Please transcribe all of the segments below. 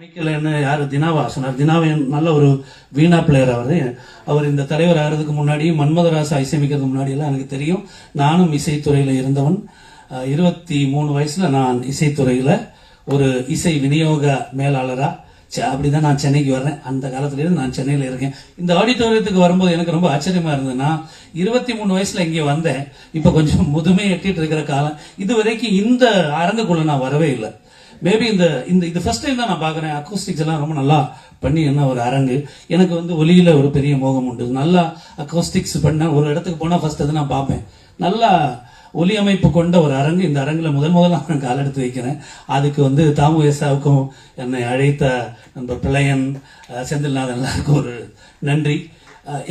அமைக்கலன்னு யாரு? தினாவா? சொன்னார். தினாவின் நல்ல ஒரு வீணா பிளேயர் அவர். அவர் இந்த தலைவர் ஆகிறதுக்கு முன்னாடி மன்மதராசா இசையமைக்கிறதுக்கு முன்னாடி எல்லாம் எனக்கு தெரியும். நானும் இசைத்துறையில் இருந்தவன். இருபத்தி மூணு வயசில் நான் இசைத்துறையில் ஒரு இசை விநியோக மேலாளராக ச- அப்படிதான் நான் சென்னைக்கு வர்றேன். அந்த காலத்துலேருந்து நான் சென்னையில் இருக்கேன். இந்த ஆடிட்டோரியத்துக்கு வரும்போது எனக்கு ரொம்ப ஆச்சரியமா இருந்ததுன்னா இருபத்தி மூணு வயசில் இங்கே வந்தேன். இப்போ கொஞ்சம் முதுமை எட்டிட்டு இருக்கிற காலம். இது வரைக்கும் இந்த அரங்குக்குள்ளே நான் வரவே இல்லை. மேபி இந்த இந்த இது ஃபர்ஸ்ட் டைம் தான் நான் பார்க்குறேன். அக்கோஸ்டிக்ஸ் எல்லாம் ரொம்ப நல்லா பண்ணி என்ன ஒரு அரங்கு. எனக்கு வந்து ஒலியில் ஒரு பெரிய மோகம் உண்டு. நல்லா அக்கோஸ்டிக்ஸ் பண்ண ஒரு இடத்துக்கு போனால் ஃபர்ஸ்ட் அது நான் பார்ப்பேன். நல்லா ஒலி அமைப்பு கொண்ட ஒரு அரங்கு. இந்த அரங்கில் முதல் முதல்ல நான் கால் எடுத்து வைக்கிறேன். அதுக்கு வந்து தாமு எஸ்ஸாவுக்கும் என்னை அழைத்த நண்பர் பிள்ளையன் செந்தில்நாதன் எல்லாருக்கும் ஒரு நன்றி.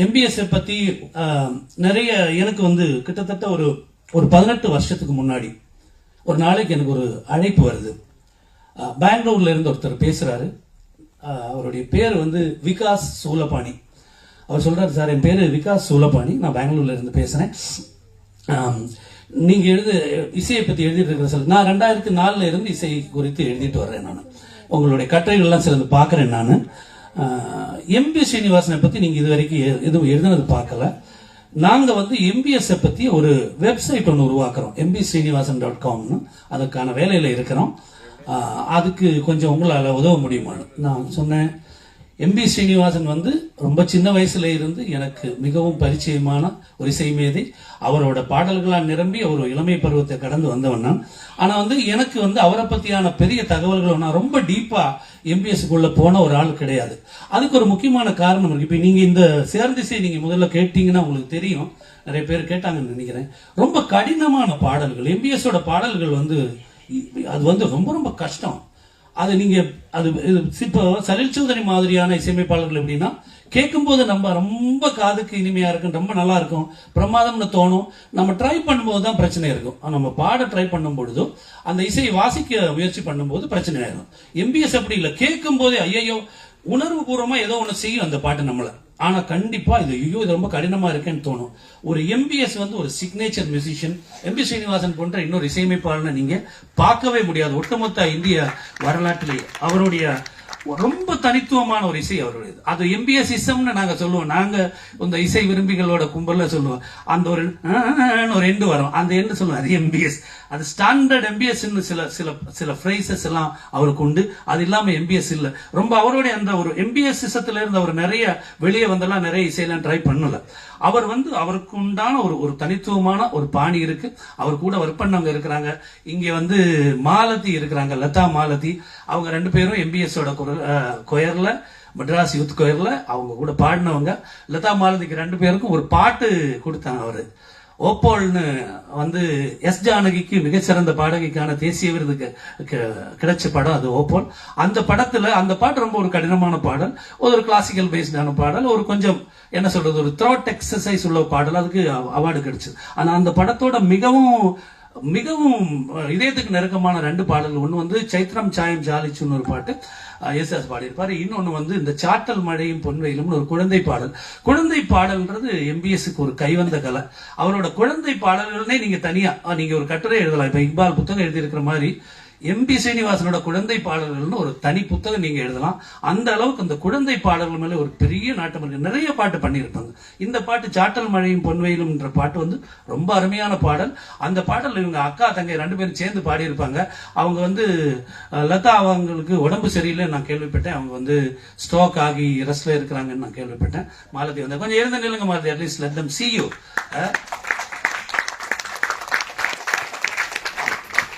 எம்பிஎஸ்ஸை பற்றி நிறைய எனக்கு வந்து கிட்டத்தட்ட ஒரு ஒரு பதினெட்டு வருஷத்துக்கு முன்னாடி ஒரு நாளைக்கு எனக்கு ஒரு அழைப்பு வருது. பெங்களூர்ல இருந்து ஒருத்தர் பேசுறாரு. அவருடைய பேர் வந்து விகாஸ் சூலபாணி. அவர் சொல்றாரு சார் என் பேரு விகாஸ் சூலபாணி. நான் பெங்களூர்ல இருந்து பேசுறேன். நீங்க எழுத இசையை பத்தி எழுதிட்டு இருக்கிற சார் நான் ரெண்டாயிரத்தி நாலுல இருந்து இசை குறித்து எழுதிட்டு வர்றேன் நான். உங்களுடைய கட்டுரைகள்லாம் சிலது பார்க்குறேன் நான். எம்பி ஸ்ரீனிவாசனை பத்தி நீங்க இது வரைக்கும் எதுவும் எழுதுனது பார்க்கல. நாங்க வந்து எம்பிஎஸ் பத்தி ஒரு வெப்சைட் ஒன்று உருவாக்குறோம். எம்பி ஸ்ரீனிவாசன் டாட் காம்னு. அதுக்கான வேலையில இருக்கிறோம். அதுக்கு கொஞ்சம் உங்களால் உதவ முடியுமான்னு நான் சொன்னேன் எம்பி ஸ்ரீனிவாசன் வந்து ரொம்ப சின்ன வயசுல இருந்து எனக்கு மிகவும் பரிச்சயமான ஒரு இசைமேதை அவரோட பாடல்களால் நிரம்பி அவர் இளமை பருவத்தை கடந்து வந்தவன் நான். ஆனால் வந்து எனக்கு வந்து அவரை பற்றியான பெரிய தகவல்கள் நான் ரொம்ப டீப்பாக எம்பிஎஸ்க்குள்ள போன ஒரு ஆள் கிடையாது. அதுக்கு ஒரு முக்கியமான காரணம் இருக்கு. இப்போ நீங்கள் இந்த சேர்ந்திசை நீங்கள் முதல்ல கேட்டீங்கன்னா உங்களுக்கு தெரியும். நிறைய பேர் கேட்டாங்கன்னு நினைக்கிறேன். ரொம்ப கடினமான பாடல்கள் எம்பிஎஸோட பாடல்கள் வந்து அது வந்து ரொம்ப ரொம்ப கஷ்டம். அது நீங்க அது இப்போ சலில் சௌதரி மாதிரியான இசையமைப்பாளர்கள் எப்படின்னா கேட்கும்போது நம்ம ரொம்ப காதுக்கு இனிமையா இருக்கும் ரொம்ப நல்லா இருக்கும் பிரமாதம்னு தோணும். நம்ம ட்ரை பண்ணும்போது தான் பிரச்சனை இருக்கும். நம்ம பாட ட்ரை பண்ணும் பொழுதோ அந்த இசையை வாசிக்க முயற்சி பண்ணும்போது பிரச்சனை ஆயிடும் எம்பிஎஸ் அப்படி இல்லை. கேட்கும் போதே ஐயையோ உணர்வு பூர்வமா ஏதோ ஒன்று செய்யும் அந்த பாட்டு நம்மளை. ஆனால் கண்டிப்பாக இது ஐயோ இது ரொம்ப கடினமாக இருக்கேன்னு தோணும். ஒரு எம்பிஎஸ் வந்து ஒரு சிக்னேச்சர் மியூசிஷியன் எம்பி ஸ்ரீனிவாசன் போன்ற இன்னொரு இசையமைப்பாளனை நீங்கள் பார்க்கவே முடியாது. ஒட்டுமொத்த இந்திய வரலாற்றிலே அவருடைய ரொம்ப தனித்துவமான ஒரு இசை அவருடையது. அது எம்பிஎஸ் இசம்னு நாங்க சொல்லுவோம். நாங்க இந்த இசை விரும்பிகளோட கும்பல்ல சொல்லுவோம். அந்த ஒரு ஒரு எண்டு வரும். அந்த எண்டு சொல்லுவோம். அது எம்பிஎஸ் அது ஸ்டாண்டர்ட் எம்பிஎஸ் சில சில சில ஃப்ரைசஸ் எல்லாம் அவருக்கு உண்டு. அது இல்லாம எம்பிஎஸ் இல்ல. ரொம்ப அவருடைய அந்த ஒரு எம்பிஎஸ் இசத்துல இருந்து அவர் நிறைய வெளியே வந்தெல்லாம் நிறைய இசையெல்லாம் ட்ரை பண்ணல. அவர் வந்து அவருக்கு உண்டான ஒரு ஒரு தனித்துவமான ஒரு பாணி இருக்கு. அவர் கூட ஒர்க் பண்ணவங்க இருக்கிறாங்க. இங்கே வந்து மாலதி இருக்கிறாங்க லதா மாலதி. அவங்க ரெண்டு பேரும் எம்பிஎஸோட குரல் கொயர்ல மெட்ராஸ் யூத் கொயரில் அவங்க கூட பாடினவங்க. லதா மாலதிக்கு ரெண்டு பேருக்கும் ஒரு பாட்டு கொடுத்தாங்க அவர். ஓப்போல்னு வந்து எஸ் ஜானகிக்கு மிகச்சிறந்த பாடகிக்கான தேசிய விருது க- கிடைச்ச படம் அது ஓப்போல். அந்த படத்தில் அந்த பாட்டு ரொம்ப ஒரு கடினமான பாடல் ஒரு கிளாசிக்கல் பேஸ்டான பாடல் ஒரு கொஞ்சம் என்ன சொல்றது ஒரு த்ரோட் எக்ஸசைஸ் உள்ள பாடல் அதுக்கு அவார்டு கிடைச்சது. ஆனால் அந்த படத்தோட மிகவும் மிகவும் இதயத்துக்கு நெருக்கமான ரெண்டு பாடல்கள். ஒன்று வந்து சைத்ரம் சாயம் ஜாலிச்சுன்னு ஒரு பாட்டு. எஸ் எஸ் இன்னொன்று வந்து இந்த சாட்டல் மழையும் பொன்வெயிலும்னு ஒரு குழந்தை பாடல். குழந்தை பாடல்ன்றது எம்பிஎஸ்க்கு ஒரு கைவந்த கலை. அவரோட குழந்தை பாடல்கள்னே நீங்க தனியா நீங்கள் நீங்க ஒரு கட்டுரை எழுதலாம். இப்ப இக்பால் புத்தகம் எழுதியிருக்கிற மாதிரி எம்பி சீனிவாசனோட குழந்தை பாடல்கள்னு ஒரு தனி புத்தகம் நீங்க எழுதலாம். அந்த அளவுக்கு அந்த குழந்தை பாடல்கள் மேல ஒரு பெரிய நாட்டம் இருக்கு. நிறைய பாட்டு பண்ணியிருப்பாங்க. இந்த பாட்டு சாட்டல் மழையும் பொன்வெயிலும்ன்ற பாட்டு வந்து ரொம்ப அருமையான பாடல். அந்த பாடல் இவங்க அக்கா தங்கை ரெண்டு பேரும் சேர்ந்து பாடியிருப்பாங்க. அவங்க வந்து லதா அவங்களுக்கு உடம்பு சரியில்லை நான் கேள்விப்பட்டேன். அவங்க வந்து ஸ்ட்ரோக் ஆகி ரெஸ்ட்ல இருக்கிறாங்கன்னு நான் கேள்விப்பட்டேன். மாலதி வந்து கொஞ்சம் எழுத நிலுங்க Malathi at least let them see you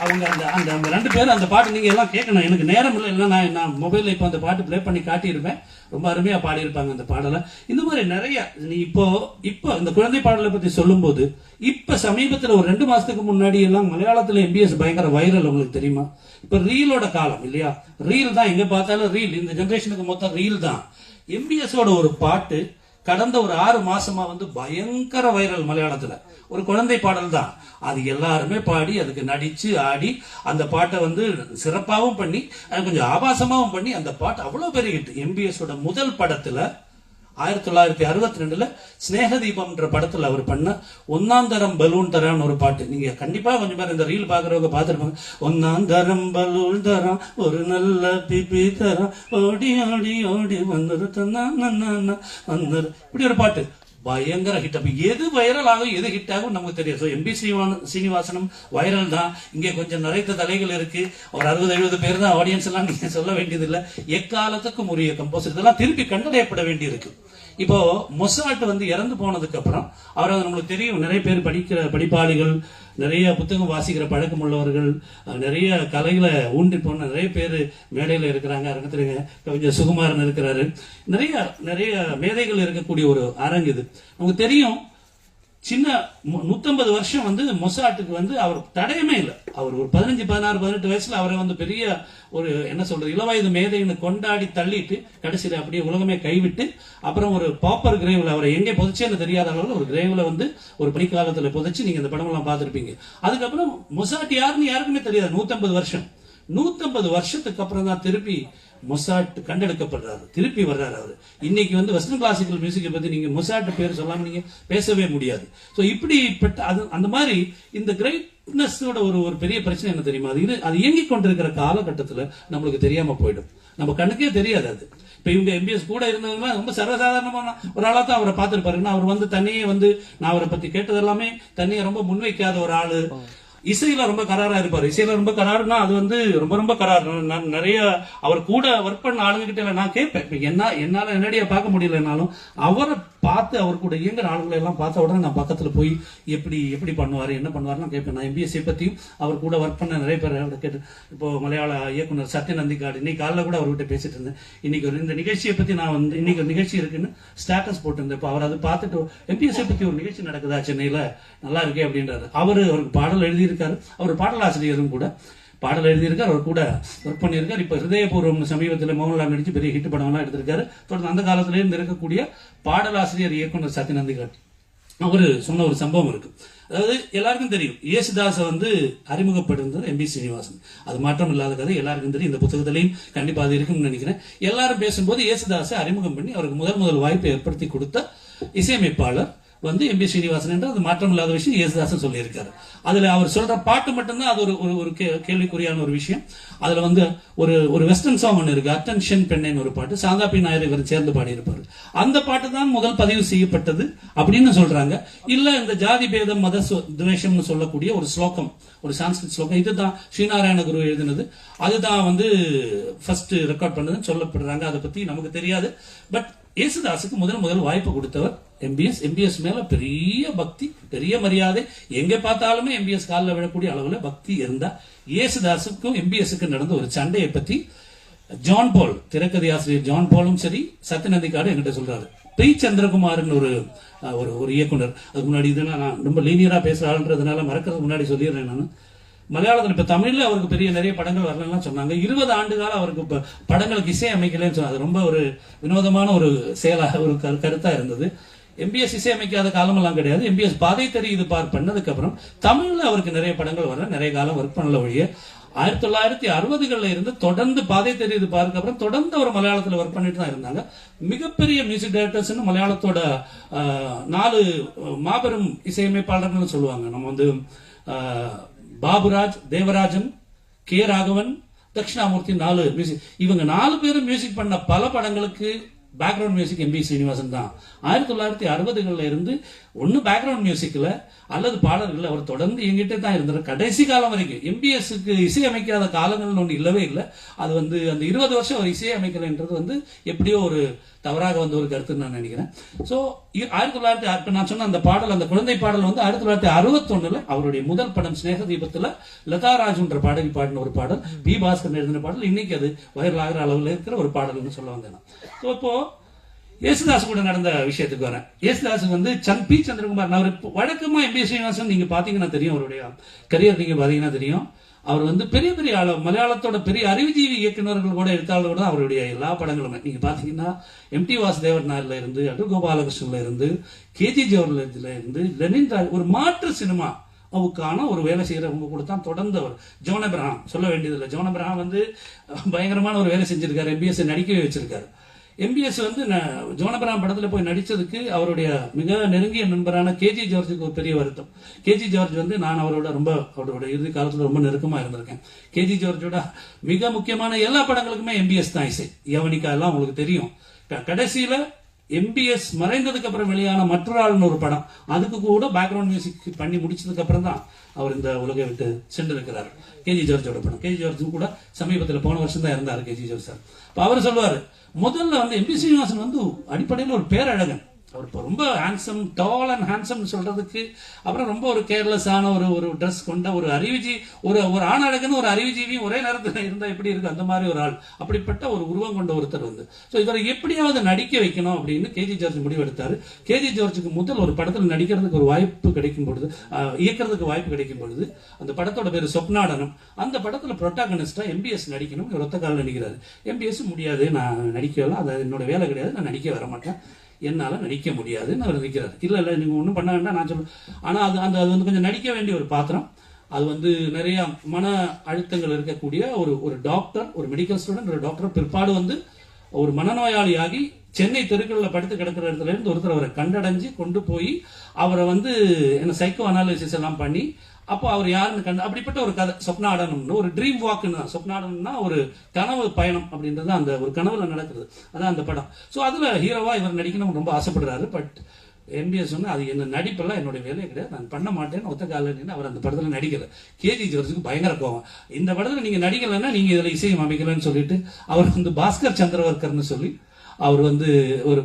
அவங்க அந்த அந்த அவங்க ரெண்டு பேரும் அந்த பாட்டு நீங்க எல்லாம் கேட்கணும். எனக்கு நேரம் இல்லை இல்லை நான் நான் மொபைல்ல இப்போ அந்த பாட்டு ப்ளே பண்ணி காட்டியிருப்பேன். ரொம்ப அருமையா பாடியிருப்பாங்க அந்த பாடலை. இந்த மாதிரி நிறைய நீ இப்போ இப்போ இந்த குழந்தை பாடலை பத்தி சொல்லும்போது இப்போ சமீபத்தில் ஒரு ரெண்டு மாசத்துக்கு முன்னாடி எல்லாம் மலையாளத்தில் எம்பிஎஸ் பயங்கர வைரல் உங்களுக்கு தெரியுமா? இப்போ ரீலோட காலம் இல்லையா? ரீல் தான் எங்க பார்த்தாலும் ரீல் இந்த ஜென்ரேஷனுக்கு மொத்தம் ரீல் தான். எம்பிஎஸோட ஒரு பாட்டு கடந்த ஒரு ஆறு மாசமா வந்து பயங்கர வைரல் மலையாளத்துல. ஒரு குழந்தை பாடல் தான். அது எல்லாருமே பாடி அதுக்கு நடிச்சு ஆடி அந்த பாட்டை வந்து சிறப்பாகவும் பண்ணி அது கொஞ்சம் ஆபாசமாகவும் பண்ணி அந்த பாட்டு அவ்வளவு பெரிய ஹிட் முதல் படத்துல ஆயிரத்தி தொள்ளாயிரத்தி அறுபத்தி ரெண்டுல ஸ்நேகதீபம்ன்ற படத்துல அவர் பண்ண ஒன்னாம் தரம் பலூன் தரான்னு ஒரு பாட்டு. நீங்க கண்டிப்பா கொஞ்சம் பேர் இந்த ரீல் பாக்குறவங்க பார்த்துருப்பாங்க ஒன்னாம் தரம் பலூன் தரம் ஒரு நல்ல பிபி தரம் ஓடி ஓடி ஓடி வந்துரு தன்னா வந்துரு இப்படி ஒரு பாட்டு. பயங்கர ஹிட் அப்ப எது வைரல் ஆகும் எது ஹிட் ஆகும் நமக்கு தெரியும் ஸோ எம்பி சீனிவாசனம் வைரல் தான். இங்கே கொஞ்சம் நிறைத்த தலைகள் இருக்கு. ஒரு அறுபது எழுபது பேர் தான் ஆடியன்ஸ் எல்லாம் நீங்க சொல்ல வேண்டியதில்லை. எக்காலத்துக்கும் உரிய கம்போசர் இதெல்லாம் திருப்பி கண்டடையப்பட வேண்டியிருக்கு. இப்போ மொசாட் வந்து இறந்து போனதுக்கு அப்புறம் அவர் நம்மளுக்கு தெரியும். நிறைய பேர் படிக்கிற படிப்பாளிகள் நிறைய புத்தகம் வாசிக்கிற பழக்கம் உள்ளவர்கள் நிறைய கலைகளை ஊன்றி போன நிறைய பேர் மேடையில் இருக்கிறாங்க அரங்கத்தில் கவிஞர் சுகுமாரன் இருக்கிறாரு. நிறைய நிறைய மேதைகள் இருக்கக்கூடிய ஒரு அரங்கு இது. நமக்கு தெரியும் சின்ன நூத்தம்பது வருஷம் வந்து மொசாட்டுக்கு வந்து அவர் தடையமே இல்லை. அவர் ஒரு பதினஞ்சு பதினாறு பதினெட்டு வயசுல அவரை வந்து பெரிய ஒரு என்ன சொல்றது இளவயது மேதைன்னு கொண்டாடி தள்ளிட்டு கடைசியில அப்படியே உலகமே கைவிட்டு அப்புறம் ஒரு பாப்பர் கிரேவ்ல அவரை எங்கே புதைச்சேன்னு தெரியாத அளவில் ஒரு கிரேவ்ல வந்து ஒரு பனிக்காலத்தில் புதைச்சு நீங்க இந்த படம் எல்லாம் பார்த்திருப்பீங்க. அதுக்கப்புறம் மொசாட் யாருன்னு யாருக்குமே தெரியாது. நூத்தம்பது வருஷம். நூத்தம்பது வருஷத்துக்கு அப்புறம் தான் திருப்பி மொசாட் கண்டெடுக்கப்படுறாரு. திருப்பி வர்றாரு அவர். இன்னைக்கு வந்து வெஸ்டர்ன் கிளாசிக்கல் மியூசிக்கை பத்தி நீங்க மொசாட் பேர் சொல்லாம நீங்க பேசவே முடியாது. ஸோ இப்படிப்பட்ட அது அந்த மாதிரி இந்த கிரேட்னஸோட ஒரு ஒரு பெரிய பிரச்சனை என்ன தெரியுமா? அது இது அது இயங்கிக் கொண்டிருக்கிற காலகட்டத்துல நம்மளுக்கு தெரியாம போயிடும். நம்ம கண்ணுக்கே தெரியாது அது. இப்ப இவங்க எம்பிஎஸ் கூட இருந்தவங்க ரொம்ப சர்வசாதாரணமான ஒரு ஆளா தான் அவரை பார்த்திருப்பாருன்னா அவர் வந்து தன்னையே வந்து நான் அவரை பத்தி கேட்டது எல்லாமே தண்ணியை ரொம்ப முன்வைக்காத ஒரு ஆளு. இசையில ரொம்ப கராரா இருப்பாரு. இசையில ரொம்ப கராருன்னா அது வந்து ரொம்ப ரொம்ப கரார் நான் நிறைய அவர் கூட ஒர்க் பண்ண ஆளுங்க கிட்ட நான் கேட்பேன். என்ன என்னால என்னடியா பார்க்க முடியலனாலும் அவரை பார்த்து அவர் கூட இயங்க நாடுகளை எல்லாம் பார்த்த உடனே நான் பக்கத்தில் போய் எப்படி எப்படி பண்ணுவார் என்ன பண்ணுவார்லாம் கேட்பேன். நான் எம்பிஎஸ்சி பற்றியும் அவர் கூட ஒர்க் பண்ண நிறைய பேர் கேட்டு இப்போ மலையாள இயக்குனர் சத்யநந்திகாடு இன்னைக்கு காலைல கூட அவர்கிட்ட பேசிட்டு இருந்தேன். இன்னைக்கு ஒரு இந்த நிகழ்ச்சியை பற்றி நான் வந்து இன்னைக்கு ஒரு நிகழ்ச்சி இருக்குன்னு ஸ்டேட்டஸ் போட்டிருந்தேன். இப்போ அவர் அதை பார்த்துட்டு எம்பிஎஸ்சி பற்றி ஒரு நிகழ்ச்சி நடக்குதா சென்னையில்? நல்லா இருக்கே அப்படின்றாரு. அவர் அவருக்கு பாடல் எழுதியிருக்காரு. அவர் பாடலாசிரியரும் கூட. பாடல் எழுதியிருக்கார் அவர் கூட ஒர்க் பண்ணியிருக்கார். இப்போ ஹிருதயபூர்வம் சமீபத்தில் மோகன்லால் நடித்து பெரிய ஹிட் படம்லாம் எடுத்திருக்காரு. தொடர்ந்து அந்த காலத்திலேருந்து இருக்கக்கூடிய பாடலாசிரியர் இயக்குனர் சத்யநந்திகாட் அவர் சொன்ன ஒரு சம்பவம் இருக்கு. அதாவது எல்லாருக்கும் தெரியும் இயேசுதாசை வந்து அறிமுகப்படுந்தது எம்பி சீனிவாசன். அது மாற்றம் இல்லாத கதை எல்லாருக்கும் தெரியும். இந்த புத்தகத்திலையும் கண்டிப்பாக அது இருக்கும்னு நினைக்கிறேன். எல்லாரும் பேசும்போது இயேசுதாசை அறிமுகம் பண்ணி அவருக்கு முதல் முதல் வாய்ப்பை ஏற்படுத்தி கொடுத்த இசையமைப்பாளர் வந்து எம்பி ஸ்ரீனிவாசன் என்று அது மாற்றம் இல்லாத விஷயம் யேசுதாசன் சொல்லியிருக்காரு. அதுல அவர் சொல்ற பாட்டு மட்டும்தான் அது ஒரு ஒரு ஒரு கேள்விக்குறியான ஒரு விஷயம். அதுல வந்து ஒரு ஒரு வெஸ்டர்ன் சாங் ஒன்று இருக்கு. அட்டென்ஷன் பெண்ணைன்னு ஒரு பாட்டு. சாந்தாபி நாயர் இவர் சேர்ந்து பாடியிருப்பாரு. அந்த பாட்டு தான் முதல் பதிவு செய்யப்பட்டது அப்படின்னு சொல்றாங்க. இல்ல இந்த ஜாதி பேதம் மத துவேஷம்னு சொல்லக்கூடிய ஒரு ஸ்லோகம் ஒரு சான்ஸ்கிரிட் ஸ்லோகம். இதுதான் ஸ்ரீநாராயண குரு எழுதினது. அதுதான் வந்து ஃபர்ஸ்ட் ரெக்கார்ட் பண்ணதுன்னு சொல்லப்படுறாங்க. அதை பத்தி நமக்கு தெரியாது. பட் யேசுதாஸுக்கு முதல் முதல் வாய்ப்பு கொடுத்தவர் எம்பிஎஸ் எம்பிஎஸ் மேல பெரிய பக்தி பெரிய மரியாதை. எங்க பார்த்தாலுமே எம்பிஎஸ் காலில் விழக்கூடிய அளவுல பக்தி இருந்தா இயேசுதாஸுக்கும் எம்பிஎஸ்க்கு நடந்த ஒரு சண்டையை பத்தி ஜான் பால் திரைக்கதை ஆசிரியர் ஜான் பாலும் சரி சத்யநந்திக்காடு என்கிட்ட சொல்றாரு. பி. சந்திரகுமார்னு ஒரு அஹ், ஒரு ஒரு இயக்குனர். அதுக்கு முன்னாடி இதெல்லாம் நான் ரொம்ப லீனியரா பேசுறாருன்றதுனால மறக்கிறதுக்கு முன்னாடி சொல்லிடுறேன் நான். மலையாளத்தில் இப்ப தமிழ்ல அவருக்கு பெரிய நிறைய படங்கள் வரலாம் சொன்னாங்க. இருபது ஆண்டு காலம் அவருக்கு இப்ப படங்களுக்கு இசை அமைக்கலன்னு சொன்னாங்க அது ரொம்ப ஒரு வினோதமான ஒரு செயலாக ஒரு கரு- கருத்தா இருந்தது. எம்பிஎஸ் இசையமைக்காத காலமெல்லாம் கிடையாது. எம்பிஎஸ் பாதை தெரியுது பார் பண்ணதுக்கு அப்புறம் தமிழ்ல அவருக்கு நிறைய படங்கள் வர நிறைய காலம் ஒர்க் பண்ணல ஒழிய ஆயிரத்தி தொள்ளாயிரத்தி அறுபதுகளில் இருந்து தொடர்ந்து பாதை தெரியுது பாருக்கு அப்புறம் தொடர்ந்து அவர் மலையாளத்தில் ஒர்க் பண்ணிட்டு தான் இருந்தாங்க. மிகப்பெரிய மியூசிக் டைரக்டர்ஸ் மலையாளத்தோட ஆஹ், நாலு மாபெரும் இசையமைப்பாளர்கள்னு சொல்லுவாங்க. நம்ம வந்து ஆஹ், பாபுராஜ் தேவராஜன் கே ராகவன் தட்சிணாமூர்த்தி நாலு மியூசிக் இவங்க நாலு பேரும் மியூசிக் பண்ண பல படங்களுக்கு பேக்ரவுண்ட் மியூசிக் எம்பி சீனிவாசன் தான் ஆயிரத்தி தொள்ளாயிரத்தி அறுபதுகள்ல இருந்து ஒன்று பேக்ரவுண்ட் மியூசிக்கில் அல்லது பாடல்களில் அவர் தொடர்ந்து எங்கிட்டே தான் இருந்தார் கடைசி காலம் வரைக்கும். எம்பிஎஸ்க்கு இசை அமைக்காத காலங்கள்னு ஒன்று இல்லவே இல்லை. அது வந்து அந்த இருபது வருஷம் அவர் இசை அமைக்கலைன்றது வந்து எப்படியோ ஒரு தவறாக வந்த ஒரு கருத்துன்னு நான் நினைக்கிறேன். ஸோ ஆயிரத்தி தொள்ளாயிரத்தி இப்போ நான் சொன்ன அந்த பாடல் அந்த குழந்தை பாடல் வந்து ஆயிரத்தி தொள்ளாயிரத்தி அறுபத்தொன்னுல அவருடைய முதல் படம் ஸ்நேக தீபத்தில் லதா ராஜுன்ற பாடகி பாடின ஒரு பாடல் பி பாஸ்கர் எழுதின பாடல். இன்னைக்கு அது வைரல் ஆகிற அளவில் இருக்கிற ஒரு பாடல்னு சொல்ல வந்தேன் நான். ஸோ இப்போ இயேசுதாஸ் கூட நடந்த விஷயத்துக்கு வரேன். இயேசுதாஸ் வந்து சந்த் பி. சந்திரகுமார். அவர் வழக்கமாக வழக்கமா எம்பி ஸ்ரீனிவாசன் நீங்கள் பார்த்தீங்கன்னா தெரியும் அவருடைய கரியர் நீங்கள் பார்த்தீங்கன்னா தெரியும். அவர் வந்து பெரிய பெரிய ஆளு மலையாளத்தோட பெரிய அறிவுஜீவி இயக்குநர்கள் கூட எடுத்தாலும் கூட அவருடைய எல்லா படங்களுமே. நீங்க பாத்தீங்கன்னா எம் டி வாசுதேவன் இருந்து அடு கோபாலகிருஷ்ணன்ல இருந்து கேஜி ஜவஹர்ல இருந்து லெனின் ஒரு மாற்று சினிமா அவுக்கான ஒரு வேலை செய்யறவங்க கூட தான் தொடர்ந்தவர். ஜோனபிரஹாம் சொல்ல வேண்டியதில்லை. ஜோன் வந்து பயங்கரமான ஒரு வேலை செஞ்சிருக்காரு. எம்பிஎஸ் நடிக்கவே வச்சிருக்காரு. எம்பிஎஸ் வந்து ந- ஜோனபராம் படத்தில் போய் நடித்ததுக்கு அவருடைய மிக நெருங்கிய நண்பரான கேஜி ஜார்ஜுக்கு ஒரு பெரிய வருத்தம். கேஜி ஜார்ஜ் வந்து நான் அவரோட ரொம்ப அவரோட இறுதி காலத்தில் ரொம்ப நெருக்கமாக இருந்திருக்கேன். கேஜி ஜார்ஜோட மிக முக்கியமான எல்லா படங்களுக்குமே எம்பிஎஸ் தான் இசை. யவனிக்கா எல்லாம் உங்களுக்கு தெரியும். கடைசியில் எம்பிஎஸ் மறைந்ததுக்கு அப்புறம் வெளியான மற்றொரு ஆள்னு ஒரு படம். அதுக்கு கூட பேக்ரவுண்ட் மியூசிக் பண்ணி முடிச்சதுக்கு அப்புறம் தான் அவர் இந்த உலகை விட்டு சென்றிருக்கிறார். கேஜி ஜார்ஜோட படம். கேஜி ஜார்ஜும் கூட சமீபத்தில் போன வருஷம் தான் இருந்தார் கேஜி ஜார்ஜ் சார். இப்போ அவர் சொல்லுவார் முதல்ல வந்து எம்பி சீனிவாசன் வந்து அடிப்படையில் ஒரு பேரழகன். அவர் இப்போ ரொம்ப ஹேண்ட்ஸம் டால் அண்ட் ஹேண்ட்ஸம்னு சொல்றதுக்கு அப்புறம் ரொம்ப ஒரு கேர்லெஸ்ஸான ஒரு ஒரு ட்ரெஸ் கொண்ட ஒரு அறிவுஜி ஒரு ஒரு ஆணழகுன்னு ஒரு அறிவுஜீவியும் ஒரே நேரத்தில் இருந்தால் எப்படி இருக்கு அந்த மாதிரி ஒரு ஆள். அப்படிப்பட்ட ஒரு உருவம் கொண்ட ஒருத்தர் வந்து. ஸோ இவரை எப்படியாவது நடிக்க வைக்கணும் அப்படின்னு கேஜி ஜார்ஜ் முடிவெடுத்தார். கேஜி ஜார்ஜுக்கு முதல் ஒரு படத்தில் நடிக்கிறதுக்கு ஒரு வாய்ப்பு கிடைக்கும் பொழுது இயக்கிறதுக்கு வாய்ப்பு கிடைக்கும் பொழுது அந்த படத்தோட பேர் சொப்னாடனம். அந்த படத்தில் ப்ரொட்டாகனிஸ்டாக எம்பிஎஸ் நடிக்கணும் இவர் ஒத்த காலில் நடிக்கிறாரு எம்பிஎஸ் முடியாது நான் நடிக்கலாம் அது என்னோட வேலை கிடையாது நான் நடிக்க வர மாட்டேன். என்னால் நடிக்க முடியாதுன்னு அவர் நடிக்கிறார் இல்லை இல்லை நீங்கள் ஒன்றும் பண்ண வேண்டாம் நான் சொல்லுவேன் ஆனால் அது அந்த அது வந்து கொஞ்சம் நடிக்க வேண்டிய ஒரு பாத்திரம். அது வந்து நிறைய மன அழுத்தங்கள் இருக்கக்கூடிய ஒரு ஒரு டாக்டர் ஒரு மெடிக்கல் ஸ்டூடெண்ட் ஒரு டாக்டர் பிற்பாடு வந்து ஒரு மனநோயாளியாகி சென்னை தெருக்களில் படுத்து கிடக்கிற இடத்துல இருந்து ஒருத்தர் அவரை கண்டடைஞ்சு கொண்டு போய் அவரை வந்து என்ன சைக்கோ அனாலிசிஸ் எல்லாம் பண்ணி அப்போ அவர் யாருன்னு கண்டு அப்படிப்பட்ட ஒரு கதை சொப்னாடனம்னு ஒரு ட்ரீம் வாக்குன்னு தான் சொப்னாடனம்னா ஒரு கனவு பயணம் அப்படின்றது அந்த ஒரு கனவுல நடக்கிறது. அதான் அந்த படம். ஸோ அதுல ஹீரோவா இவர் நடிக்கணும்னு ரொம்ப ஆசைப்படுறாரு பட் எம்பிஎஸ் சொன்னால் அது என்ன நடிப்பெல்லாம் என்னுடைய வேலையே கிடையாது நான் பண்ண மாட்டேன்னு ஒத்த காலன்னு அவர் அந்த படத்தில் நடிக்கல கேஜி ஜோர்ஜுக்கு பயங்கர கோவம். இந்த படத்தில் நீங்கள் நடிக்கலைன்னா நீங்கள் இதில் இசையம் அமைக்கலன்னு சொல்லிட்டு அவர் வந்து பாஸ்கர் சந்திரவர்கர்னு சொல்லி அவர் வந்து ஒரு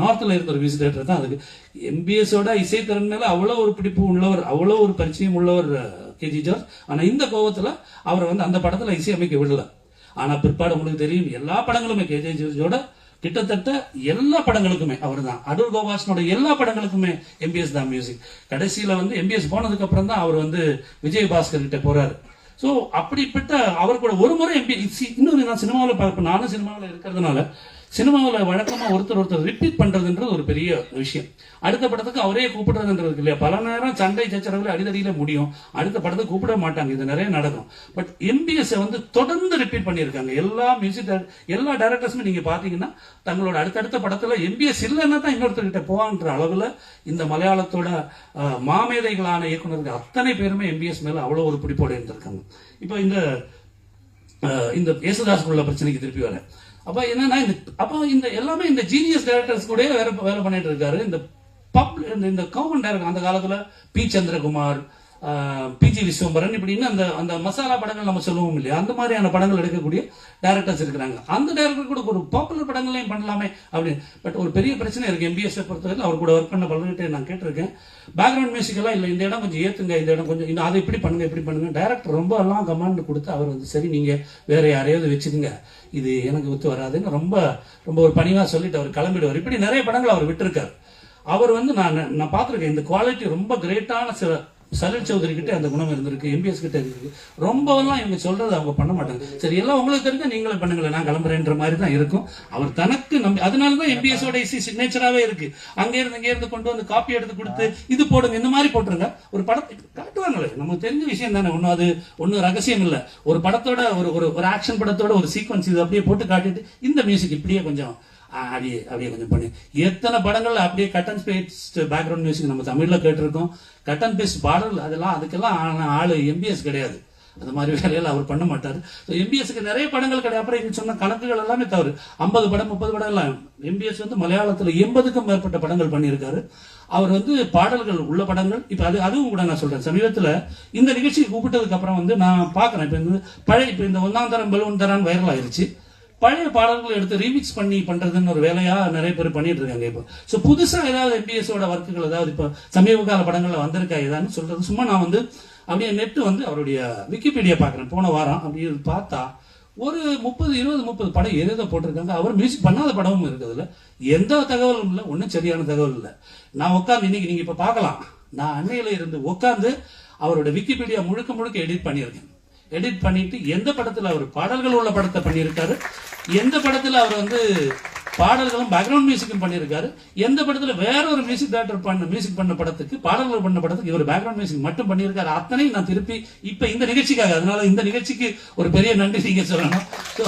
நார்த்தில் இருந்த ஒரு விசிட்டர் தான் அதுக்கு. எம்பிஎஸோட இசைத்திறன் மேலே அவ்வளோ ஒரு பிடிப்பு உள்ளவர் அவ்வளோ ஒரு பரிச்சயம் உள்ளவர் கேஜி ஜார்ஜ். ஆனால் இந்த கோபத்தில் அவரை வந்து அந்த படத்துல இசையமைக்க விடல. ஆனால் பிற்பாடு உங்களுக்கு தெரியும் எல்லா படங்களுமே கேஜே ஜார்ஜோட கிட்டத்தட்ட எல்லா படங்களுக்குமே அவர் தான் அடூர் கோபாசனோட எல்லா படங்களுக்குமே எம்பிஎஸ் தான் மியூசிக் கடைசியில் வந்து எம்பிஎஸ் போனதுக்கு அப்புறம் தான் அவர் வந்து விஜய் பாஸ்கர் கிட்ட போறாரு. ஸோ அப்படிப்பட்ட அவர் கூட ஒரு முறை எம்பி இன்னொரு நான் சினிமாவில் பார்ப்பேன் நானும் சினிமாவில் இருக்கிறதுனால சினிமாவில் வழக்கமாக ஒருத்தர் ஒருத்தர் ரிப்பீட் பண்ணுறதுன்றது ஒரு பெரிய விஷயம். அடுத்த படத்துக்கு அவரே கூப்பிடுறதுன்றது இல்லையா? பல நேரம் சண்டை சச்சரவுல அடிதடியில் முடியும். அடுத்த படத்துக்கு கூப்பிட மாட்டாங்க. இது நிறைய நடக்கும். பட் எம்பிஎஸ் வந்து தொடர்ந்து ரிப்பீட் பண்ணியிருக்காங்க. எல்லா மியூசிக் எல்லா டேரக்டர்ஸுமே நீங்கள் பார்த்தீங்கன்னா தங்களோட அடுத்தடுத்த படத்தில் எம்பிஎஸ் இல்லைன்னா தான் இன்னொருத்தர்கிட்ட போவான்ற அளவில் இந்த மலையாளத்தோட மாமேதைகளான இயக்குநர்கள் அத்தனை பேருமே எம்பிஎஸ் மேலே அவ்வளோ ஒரு பிடிப்போடு இருந்திருக்காங்க. இப்போ இந்த இந்த இயேசுதாஸ் உள்ள பிரச்சனைக்கு திருப்பி வரேன். அப்ப என்னன்னா இந்த அப்போ இந்த எல்லாமே இந்த ஜீனியஸ் டைரக்டர்ஸ் கூட வேற வேலை பண்ணிட்டு இருக்காரு. இந்த பப் இந்த- இந்த கவர்மெண்ட் டைரக்டர் அந்த காலத்துல பி சந்திரகுமார் பிஜி விஸ்வம்பரன். இப்படின்னு அந்த அந்த மசாலா படங்கள் நம்ம சொல்லுவோம் இல்லையா? அந்த மாதிரியான படங்கள் எடுக்கக்கூடிய டேரக்டர்ஸ் இருக்கிறாங்க. அந்த டைரக்டர் கூட ஒரு பாப்புலர் படங்களையும் பண்ணலாமே அப்படின்னு. பட் ஒரு பெரிய பிரச்சனை இருக்கு. எம்பிஎஸ் பொறுத்தவரை அவர் கூட ஒர்க் பண்ண பலர்கிட்ட நான் கேட்டிருக்கேன். பேக்ரவுண்ட் மியூசிக் எல்லாம் இல்லை. இந்த இடம் கொஞ்சம் ஏத்துங்க இந்த இடம் கொஞ்சம் இன்னும் அதை இப்படி பண்ணுங்க இப்படி பண்ணுங்க. டேரக்டர் ரொம்ப எல்லாம் கமாண்ட் கொடுத்து அவர் வந்து சரி நீங்க வேற யாரையாவது வச்சுக்கோங்க. இது எனக்கு ஒத்து வராதுன்னு ரொம்ப ரொம்ப ஒரு பணிவா சொல்லிட்டு அவர் கிளம்பிடுவார். இப்படி நிறைய படங்கள் அவர் விட்டுருக்காரு. அவர் வந்து நான் நான் பார்த்துருக்கேன். இந்த குவாலிட்டி ரொம்ப கிரேட்டான சில சலில் சௌதரி கிட்ட அந்த குணம் இருந்திருக்கு எம்பிஎஸ் கிட்ட இருக்கு ரொம்பவெல்லாம் இவங்க சொல்றது அவங்க பண்ண மாட்டாங்க. சரி எல்லாம் உங்களுக்கு தெரிஞ்சா நீங்களே பண்ணுங்களேன் நான் கிளம்புறேன்ற மாதிரி தான் இருக்கும். அவர் தனக்கு நம்பி அதனால தான் எம்பிஎஸ் இசி சிக்னேச்சராகவே இருக்கு அங்கே இருந்து இங்க இருந்து கொண்டு வந்து காப்பி எடுத்து கொடுத்து இது போடுங்க இந்த மாதிரி போட்டுருங்க. ஒரு படத்தை காட்டுவாங்களே நமக்கு தெரிஞ்ச விஷயம் தானே. ஒன்றும் அது ஒன்றும் ரகசியம் இல்லை. ஒரு படத்தோட ஒரு ஒரு ஒரு ஆக்ஷன் படத்தோட ஒரு சீக்வன்ஸ் இது அப்படியே போட்டு காட்டிட்டு இந்த மியூசிக் இப்படியே கொஞ்சம் அப்படியே அப்படியே கொஞ்சம் பண்ணி. எத்தனை படங்கள் அப்படியே cut and paste background music நம்ம தமிழில் கேட்டிருக்கோம். கட் அண்ட் பேஸ்ட் பாடல் அதெல்லாம் அதுக்கெல்லாம் ஆனால் ஆள் எம்பிஎஸ் கிடையாது. அந்த மாதிரி வேலையெல்லாம் அவர் பண்ண மாட்டார். எம்பிஎஸ்க்கு நிறைய படங்கள் கிடையாது. அப்புறம் இங்கே சொன்ன கணக்குகள் எல்லாமே தவறு. ஐம்பது படம் முப்பது படம் எல்லாம் எம்பிஎஸ் வந்து மலையாளத்தில் எண்பதுக்கும் மேற்பட்ட படங்கள் பண்ணியிருக்காரு. அவர் வந்து பாடல்கள் உள்ள படங்கள். இப்போ அது அதுவும் கூட நான் சொல்கிறேன் சமீபத்தில் இந்த நிகழ்ச்சிக்கு கூப்பிட்டதுக்கு அப்புறம் வந்து நான் பார்க்குறேன் இப்போ இந்த பழைய இப்போ இந்த ஒன்றாம் தரம் பலூன் தரான் வைரல் ஆயிருச்சு. பழைய பாடல்களை எடுத்து ரீமிக்ஸ் பண்ணி பண்றதுன்னு ஒரு வேலையா நிறைய பேர் பண்ணிட்டு இருக்காங்க இப்போ. ஸோ புதுசா ஏதாவது எம்பிஎஸோட ஒர்க்குகள் ஏதாவது இப்போ சமீப கால படங்கள்ல வந்திருக்கா ஏதான்னு சொல்றது. சும்மா நான் வந்து அப்படியே நெட்டு வந்து அவருடைய விக்கிபீடியா பார்க்குறேன். போன வாரம் அப்படி பார்த்தா ஒரு முப்பது இருபது முப்பது படம் எதை போட்டிருக்காங்க. அவர் மியூசிக் பண்ணாத படமும் இருக்குதுல்ல எந்த தகவலும் இல்லை ஒன்றும் சரியான தகவல் இல்லை. நான் உட்காந்து இன்னைக்கு நீங்க இப்போ பார்க்கலாம். நான் அன்னையில இருந்து உட்காந்து அவரோட விக்கிபீடியா முழுக்க முழுக்க எடிட் பண்ணியிருக்கேன். எடிட் பண்ணிட்டு எந்த படத்தில் அவர் பாடல்கள் உள்ள படத்தை பண்ணியிருக்காரு எந்த படத்துல அவர் வந்து பாடல்களும் பேக்ரவுண்ட் மியூசிக்கும் பண்ணியிருக்காரு எந்த படத்துல வேற ஒரு மியூசிக் டேரக்டர் பண்ண மியூசிக் பண்ண படத்துக்கு பாடல்கள் பண்ண படத்துக்கு இவர் பேக்ரவுண்ட் மியூசிக் மட்டும் பண்ணியிருக்காரு அத்தனையும் நான் திருப்பி இப்ப இந்த நிகழ்ச்சிக்காக அதனால இந்த நிகழ்ச்சிக்கு ஒரு பெரிய நன்றி நீங்க சொல்லணும். ஸோ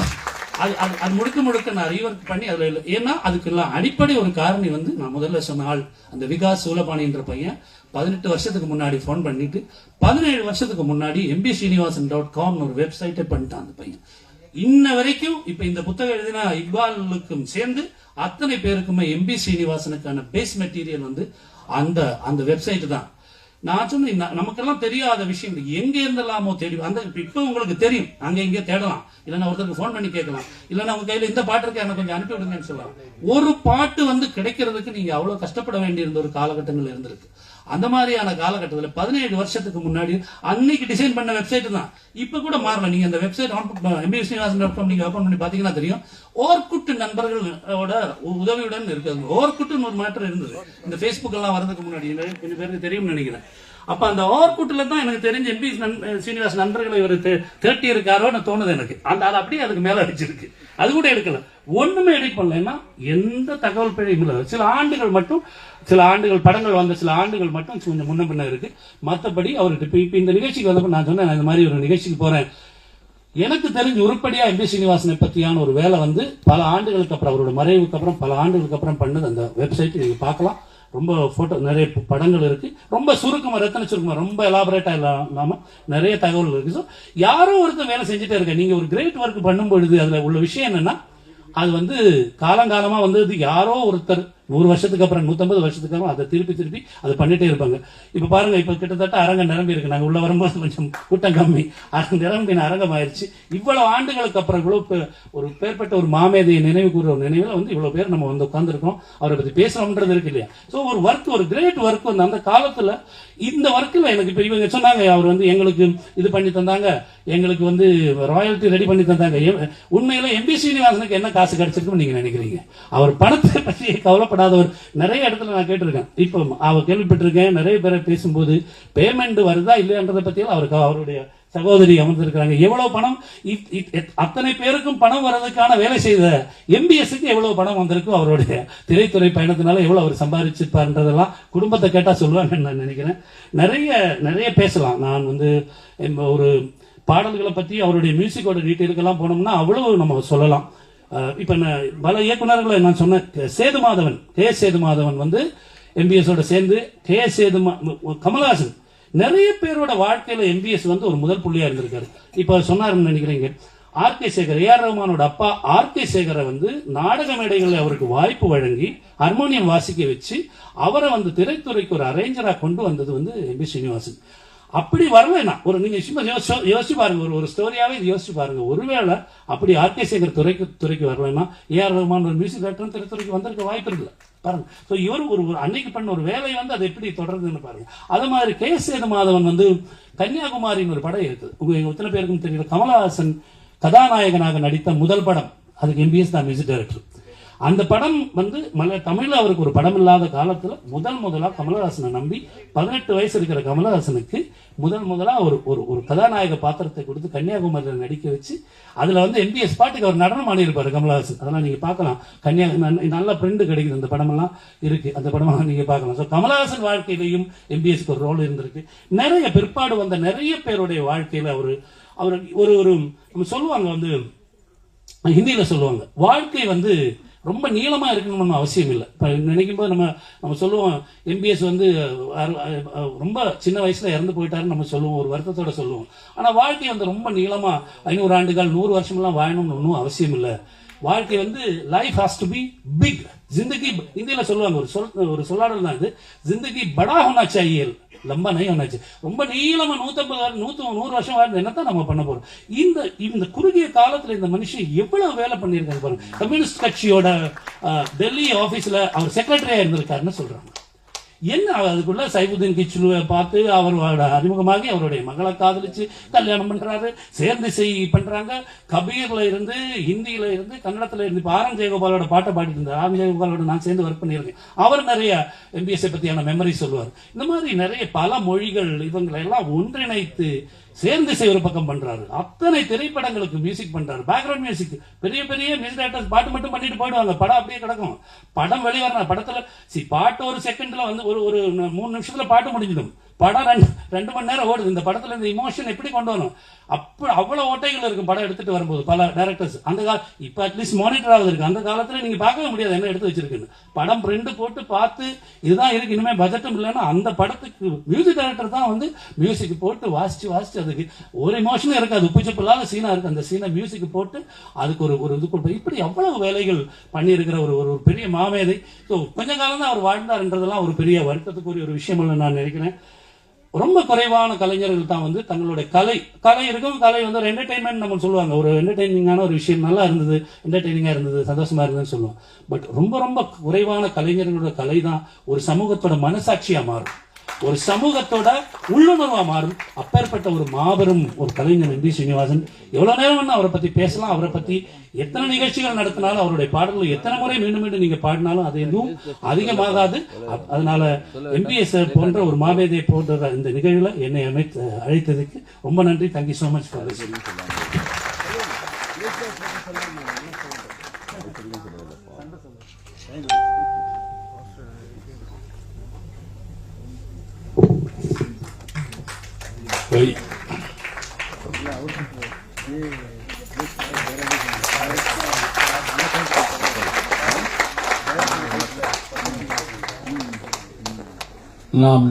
அது அது அது முழுக்க முழுக்க நான் ரீவர்க் பண்ணி அதுல இல்லை. ஏன்னா அதுக்கெல்லாம் அடிப்படை ஒரு காரணி வந்து நான் முதல்ல சொன்ன ஆள் அந்த விகாஸ் சூலபாணின்ற பையன். பதினெட்டு வருஷத்துக்கு முன்னாடி ஃபோன் பண்ணிட்டு பதினேழு வருஷத்துக்கு முன்னாடி எம்பி ஸ்ரீனிவாசன் டாட் காம்னு ஒரு வெப்சைட்டை பண்ணிட்டான் அந்த பையன். இன்ன வரைக்கும் இப்ப இந்த புத்தகம் எழுதினா இக்பாலுக்கும் சேர்ந்து அத்தனை பேருக்குமே எம்பி ஸ்ரீனிவாசனுக்கான பேஸ் மெட்டீரியல் வந்து அந்த அந்த வெப்சைட் தான். நான் சொன்ன நமக்கெல்லாம் தெரியாத விஷயம். எங்க இருந்தெல்லாமோ தேடி அந்த இப்ப- இப்ப உங்களுக்கு தெரியும். அங்க இங்க தேடலாம். இல்லைன்னா ஒருத்தருக்கு ஃபோன் பண்ணி கேட்கலாம். இல்லைன்னா உங்க கையில இந்த பாட்டு இருக்க எனக்கு கொஞ்சம் அனுப்பி விடுங்கன்னு சொல்லலாம். ஒரு பாட்டு வந்து கிடைக்கிறதுக்கு நீங்க அவ்வளவு கஷ்டப்பட வேண்டியிருந்த ஒரு காலகட்டங்கள் இருந்திருக்கு. அந்த மாதிரியான காலகட்டத்தில் பதினேழு வருஷத்துக்கு முன்னாடி அன்னைக்கு டிசைன் பண்ண வெப்சைட் தான். இப்ப கூட மாறல. நீங்க அந்த website MP Srinivasan dot com நீங்க ஓபன் பண்ணி பாத்தீங்கன்னா தெரியும். ஓர்குட்டு நண்பர்களோட உதவியுடன் இருக்காங்க ஓர்குட்டுன்னு ஒரு மேட்டர் இருந்தது. இந்த Facebook எல்லாம் வரதுக்கு முன்னாடி கொஞ்சம் பேருக்கு தெரியும்னு நினைக்கிறேன். அப்ப அந்த ஓர்குட்ல தான் எனக்கு தெரிஞ்ச எம்பி சீனிவாஸ் நண்பர்களை இவர் திரட்டி இருக்காரோன்னு தோணுது எனக்கு. அந்த அது அப்படியே அதுக்கு மேல அடிச்சிருக்கு. அது கூட எடுக்கல. ஒண்ணுமே எடிட் பண்ணலன்னா எந்த தகவல் பிழையும் இல்லை. சில ஆண்டுகள் மட்டும் சில ஆண்டுகள் படங்கள் வந்த சில ஆண்டுகள் மட்டும் கொஞ்சம் முன்ன பின்ன இருக்கு. மற்றபடி அவருக்கு இப்ப இந்த நிகழ்ச்சிக்கு வந்தப்ப நான் சொன்னேன் நான் இந்த மாதிரி ஒரு நிகழ்ச்சிக்கு போறேன். எனக்கு தெரிஞ்சு உருப்படியா எம்பி சீனிவாசனை பத்தியான ஒரு வேலை வந்து பல ஆண்டுகளுக்கு அப்புறம் அவரோட மறைவுக்கு அப்புறம் பல ஆண்டுகளுக்கு அப்புறம் பண்ணது அந்த வெப்சைட் நீங்க பார்க்கலாம். ரொம்ப போட்டோ நிறைய படங்கள் இருக்கு. ரொம்ப சுருக்கமா ரத்தன சுருக்கமா ரொம்ப எலாபரேட்டா இல்லாம நிறைய தகவல் இருக்கு. ஸோ யாரோ ஒருத்தர் வேலை செஞ்சுட்டே இருக்க நீங்க ஒரு கிரேட் ஒர்க் பண்ணும் பொழுது அதுல உள்ள விஷயம் என்னன்னா அது வந்து காலங்காலமா வந்து யாரோ ஒருத்தர் நூறு வருஷத்துக்கு அப்புறம் நூத்தம்பது வருஷத்துக்கு அப்புறம் அதை திருப்பி திருப்பி அதை பண்ணிட்டே இருப்பாங்க. இப்ப பாருங்க இப்ப கிட்டத்தட்ட அரங்கம் நிரம்பி இருக்கு. நாங்க உள்ள வரும்போது கொஞ்சம் கூட்டம் கம்மி. அரங்க நிரம்பின அரங்கம் ஆயிருச்சு இவ்வளவு ஆண்டுகளுக்கு அப்புறம் இவ்வளோ ஒரு பேர்பட்ட ஒரு மாமேதையை நினைவு கூறுற ஒரு நினைவுல வந்து இவ்வளவு பேர் நம்ம வந்து உட்காந்துருக்கோம் அவரை பத்தி பேசுறோம்ன்றது இருக்கு இல்லையா? சோ ஒரு ஒர்க் ஒரு கிரேட் ஒர்க் வந்து அந்த காலத்துல இந்த ஒர்க்கில் எனக்கு இப்போ இவங்க சொன்னாங்க அவர் வந்து எங்களுக்கு இது பண்ணி தந்தாங்க. எங்களுக்கு வந்து ராயல்ட்டி ரெடி பண்ணி தந்தாங்க. உண்மையில் உண்மையில எம்பி சீனிவாசனுக்கு என்ன காசு கிடைச்சிருக்குன்னு நீங்க நினைக்கிறீங்க? அவர் பணத்தை பற்றி கவலைப்படாதவர் நிறைய இடத்துல நான் கேட்டிருக்கேன். இப்போ அவர் கேள்விப்பட்டிருக்கேன். நிறைய பேரை பேசும்போது பேமெண்ட் வருதா இல்லையான்றதை பற்றியும் அவருக்கு அவருடைய சகோதரி அமர்ந்திருக்கிறாங்க. எவ்வளவு பணம்? இத்- அத்தனை பேருக்கும் பணம் வர்றதுக்கான வேலை செய்த எம்பிஎஸ்க்கு எவ்வளவு பணம் வந்திருக்கும் அவருடைய திரைத்துறை பயணத்தினால எவ்வளவு அவர் சம்பாதிச்சிருப்பார்ன்றதெல்லாம் குடும்பத்தை கேட்டா சொல்லுவாங்கன்னு நான் நினைக்கிறேன். நிறைய நிறைய பேசலாம். நான் வந்து ஒரு பாடல்களை பற்றி அவருடைய மியூசிக்கோட டீட்டெயிலுக்கெல்லாம் போனோம்னா அவ்வளவு நம்ம சொல்லலாம். இப்ப நான் பல இயக்குனர்களை நான் சொன்னேன் சேதுமாதவன் கே சேதுமாதவன் வந்து எம்பிஎஸோட சேர்ந்து கே சேதுமா கமல்ஹாசன். நிறைய பேரோட வாழ்க்கையில எம்பிஎஸ் வந்து ஒரு முதல் புள்ளியா இருந்திருக்காரு. இப்ப சொன்னாருன்னு நினைக்கிறீங்க. ஆர் கே சேகர் ஏஆர் ரஹ்மானோட அப்பா ஆர் கே சேகரை வந்து நாடக மேடைகளில் அவருக்கு வாய்ப்பு வழங்கி ஹார்மோனியம் வாசிக்க வச்சு அவரை வந்து திரைத்துறைக்கு ஒரு அரேஞ்சரா கொண்டு வந்தது வந்து எம்பி ஸ்ரீனிவாசன் அப்படி வரலைன்னா ஒரு நீங்க சும்மா யோசிச்சு பாருங்க. ஒரு ஒரு ஸ்டோரியாவே இது யோசிச்சு பாருங்க. ஒருவேளை அப்படி ஆர்கே சேகர் துறைக்கு துறைக்கு வரலைன்னா ஏஆர் ரஹ்மான் ஒரு மியூசிக் டைரக்டர் திரைத்துறைக்கு வந்திருக்க வாய்ப்பு இல்லை பாருங்க. ஸோ இவர் ஒரு ஒரு அன்னைக்கு பண்ண ஒரு வேலை வந்து அது எப்படி தொடருதுன்னு பாருங்க. அது மாதிரி கே சேது மாதவன் வந்து கன்னியாகுமரின்னு ஒரு படம் இருக்குது உங்க எங்க எத்தனை பேருக்கும் தெரியல. கமலஹாசன் கதாநாயகனாக நடித்த முதல் படம். அதுக்கு எம்பிஎஸ் தான் மியூசிக் டைரக்டர் அந்த படம் வந்து மல தமிழ்ல அவருக்கு ஒரு படம் இல்லாத காலத்துல முதல் முதலா கமலஹாசனை நம்பி பதினெட்டு வயசு இருக்கிற கமலஹாசனுக்கு முதல் முதலா ஒரு ஒரு ஒரு கதாநாயக பாத்திரத்தை கொடுத்து கன்னியாகுமரியில் நடிக்க வச்சு அதுல வந்து எம்பிஎஸ் பாட்டுக்கு அவர் நடனம் ஆடியிருப்பாரு கமலஹாசன். அதெல்லாம் நீங்க பார்க்கலாம். கன்னியாகுமரி நல்ல பிரிண்ட் கிடைக்குது. அந்த படமெல்லாம் இருக்கு. அந்த படமெல்லாம் நீங்க பார்க்கலாம். ஸோ கமலஹாசன் வாழ்க்கையிலையும் எம்பிஎஸ்க்கு ஒரு ரோல் இருந்திருக்கு. நிறைய பிற்பாடு வந்த நிறைய பேருடைய வாழ்க்கையில அவர் அவர் ஒரு ஒரு சொல்லுவாங்க வந்து ஹிந்தியில சொல்லுவாங்க வாழ்க்கை வந்து ரொம்ப நீளமாக இருக்கணும்னு அவசியம் இல்லை. இப்போ நினைக்கும் போது நம்ம நம்ம சொல்லுவோம் எம்பிஎஸ் வந்து ரொம்ப சின்ன வயசில் இறந்து போயிட்டாருன்னு நம்ம சொல்லுவோம் ஒரு வருத்தத்தோட சொல்லுவோம். ஆனால் வாழ்க்கை வந்து ரொம்ப நீளமாக ஐநூறு ஆண்டுகள் நூறு வருஷம்லாம் வாழணும்னு ஒன்றும் அவசியம் இல்லை. வாழ்க்கை வந்து life has to be big Zindagi இந்தியில் சொல்லுவாங்க ஒரு சொல் ஒரு சொல்லாடல் தான் இது. ஜிந்தகி படா ஹோனா லம்பா நை ஹோனா ரொம்ப நீளமா நூத்தம்பது வரு- நூறு வருஷம் வாழ்ந்து என்னத்தான் நம்ம பண்ண போகிறோம் இந்த இந்த குறுகிய காலத்துல இந்த மனுஷன் எவ்வளவு வேலை பண்ணியிருக்காரு பாருங்க. கம்யூனிஸ்ட் கட்சியோட டெல்லி ஆபீஸ்ல அவர் செக்ரட்டரியா இருந்திருக்காருன்னு சொல்றாங்க. என்ன அதுக்குள்ள சைபுதீன் கிச்சுலுவை பார்த்து அவரோட அறிமுகமாகி அவருடைய மகளை காதலிச்சு கல்யாணம் பண்றாரு சேர்ந்து செய் பண்றாங்க. கபீர்ல இருந்து ஹிந்தியில இருந்து கன்னடத்துல இருந்து இப்ப ஆரம் ஜெயகோபாலோட பாட்டை பாடிட்டு இருந்தார் ஆரம் ஜெயகோபாலோட நான் சேர்ந்து ஒர்க் பண்ணியிருக்கேன். அவர் நிறைய எம்பிஎஸ்ஐ பத்தியான மெமரி சொல்லுவார். இந்த மாதிரி நிறைய பல மொழிகள் இவங்களை எல்லாம் ஒன்றிணைத்து சேர்ந்து ஒரு பக்கம் பண்றாரு. அத்தனை திரைப்படங்களுக்கு மியூசிக் பண்றாரு. பேக்ரவுண்ட் மியூசிக் பெரிய பெரிய மியூசிக் டைரக்டர்ஸ் பாட்டு மட்டும் பண்ணிட்டு போயிடுவாங்க. படம் அப்படியே கிடக்கும். படம் வெளிவரணும். படத்துல சி பாட்டு ஒரு செகண்ட்ல வந்து ஒரு ஒரு மூணு நிமிஷத்துல பாட்டு முடிஞ்சிடும். படம் ரெண்டு ரெண்டு மணி நேரம் ஓடுது. இந்த படத்துல இந்த இமோஷன் எப்படி கொண்டு வரணும்? அப்ப அவ்வளவு ஓட்டைகள் இருக்கும் படம் எடுத்துட்டு வரும்போது பல டேரக்டர்ஸ் அந்த கால இப்ப அட்லீஸ்ட் மானிட்டர் ஆகுது இருக்கு. அந்த காலத்துல நீங்க பார்க்கவே முடியாது என்ன எடுத்து வச்சிருக்குன்னு. படம் பிரிண்ட் போட்டு பார்த்து இதுதான் இருக்கு. இனிமே பட்ஜெட்டும் இல்லைன்னா அந்த படத்துக்கு மியூசிக் டைரக்டர் தான் வந்து மியூசிக் போட்டு வாசிச்சு வாசிச்சு அதுக்கு ஒரு இமோஷனும் இருக்காது. உப்புச்சப்பு இல்லாத சீனா இருக்கு. அந்த சீனை மியூசிக் போட்டு அதுக்கு ஒரு ஒரு இது கொடுப்போம் இப்படி எவ்வளவு வேலைகள் பண்ணியிருக்கிற ஒரு ஒரு ஒரு பெரிய மாமேதை. ஸோ கொஞ்ச காலம் தான் அவர் வாழ்ந்தார்ன்றதெல்லாம் ஒரு பெரிய வருத்தத்துக்குரிய ஒரு விஷயம் இல்லை நான் நினைக்கிறேன். ரொம்ப குறைவான கலைஞர்கள் தான் வந்து தங்களுடைய கலை. கலை இருக்கும். கலை வந்து ஒரு என்டர்டைன்மெண்ட் நம்ம சொல்லுவாங்க. ஒரு என்டர்டைனிங்கான ஒரு விஷயம் நல்லா இருந்தது என்டர்டைனிங்காக இருந்தது சந்தோஷமா இருந்ததுன்னு சொல்லுவோம். பட் ரொம்ப ரொம்ப குறைவான கலைஞர்களோட கலை தான் ஒரு சமூகத்தோட மனசாட்சியாக மாறும். ஒரு சமூகத்தோட உள்ளுணர்வா மாறும். அப்பேற்பட்ட ஒரு மாபெரும் ஒரு கலைஞர் எம் டி சீனிவாசன். எவ்வளவு நேரம் அவரை பத்தி பேசலாம். அவரை பத்தி எத்தனை நிகழ்ச்சிகள் நடத்தினாலும் அவருடைய பாடல்கள் எத்தனை முறை மீண்டும் மீண்டும் நீங்க பாடினாலும் அது எதுவும் அதிகமாகாது. அதனால எம்பிஎஸ் போன்ற ஒரு மாபேதை போன்ற இந்த நிகழ்வுல என்னை அமைத்து அழைத்ததுக்கு ரொம்ப நன்றி. தேங்க்யூ சோ மச் ஃபார் சரி நாம்